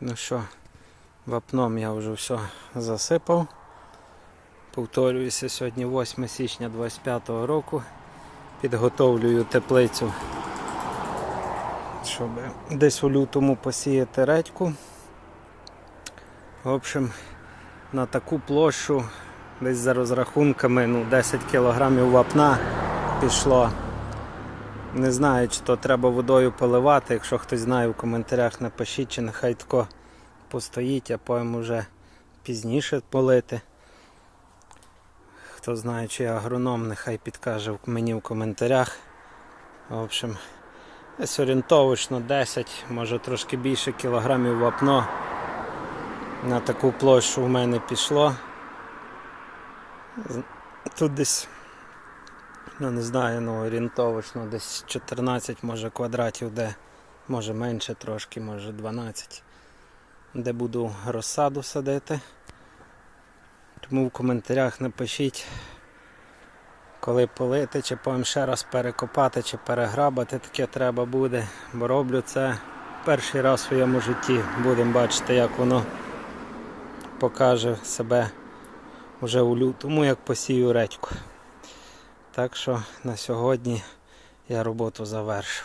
Ну що, вапном я вже все засипав. Повторююся, сьогодні 8 січня 25 року. Підготовлюю теплицю, щоб десь у лютому посіяти редьку. В общем, на таку площу десь за розрахунками ну, 10 кг вапна пішло. Не знаю, чи то треба водою поливати. Якщо хтось знає в коментарях, напишіть, чи нехай тако постоїть, а потім уже пізніше полити. Хто знає, чи я агроном, нехай підкаже мені в коментарях. В общем, десь орієнтовочно 10, може трошки більше кілограмів вапно. На таку площу в мене пішло. Тут десь ну не знаю, ну орієнтовочно десь 14 може квадратів, де може менше трошки, може 12, де буду розсаду садити. Тому в коментарях напишіть, коли полити, чи потім ще раз перекопати, чи переграбати, таке треба буде. Бо роблю це перший раз в своєму житті. Будемо бачити, як воно покаже себе вже у лютому, як посію редьку. Так що на сьогодні я роботу завершу.